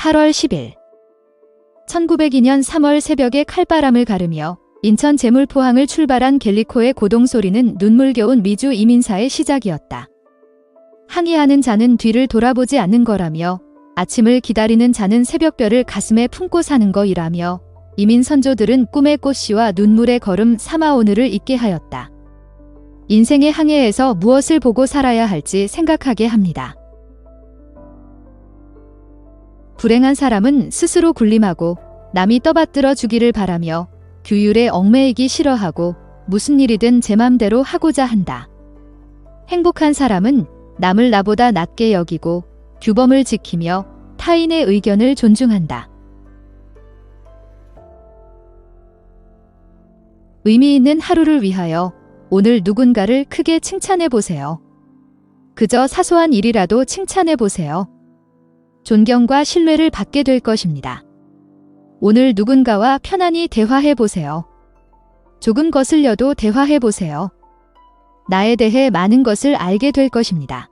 8월 10일 1902년 3월 새벽에 칼바람을 가르며 인천 제물포항을 출발한 갤리코의 고동소리는 눈물겨운 미주 이민사의 시작이었다. 항의하는 자는 뒤를 돌아보지 않는 거라며 아침을 기다리는 자는 새벽별을 가슴에 품고 사는 거이라며 이민 선조들은 꿈의 꽃씨와 눈물의 걸음 삼아 오늘을 있게 하였다. 인생의 항해에서 무엇을 보고 살아야 할지 생각하게 합니다. 불행한 사람은 스스로 군림하고 남이 떠받들어 주기를 바라며 규율에 얽매이기 싫어하고 무슨 일이든 제 맘대로 하고자 한다. 행복한 사람은 남을 나보다 낮게 여기고 규범을 지키며 타인의 의견을 존중한다. 의미 있는 하루를 위하여 오늘 누군가를 크게 칭찬해 보세요. 그저 사소한 일이라도 칭찬해 보세요. 존경과 신뢰를 받게 될 것입니다. 오늘 누군가와 편안히 대화해 보세요. 조금 거슬려도 대화해 보세요. 나에 대해 많은 것을 알게 될 것입니다.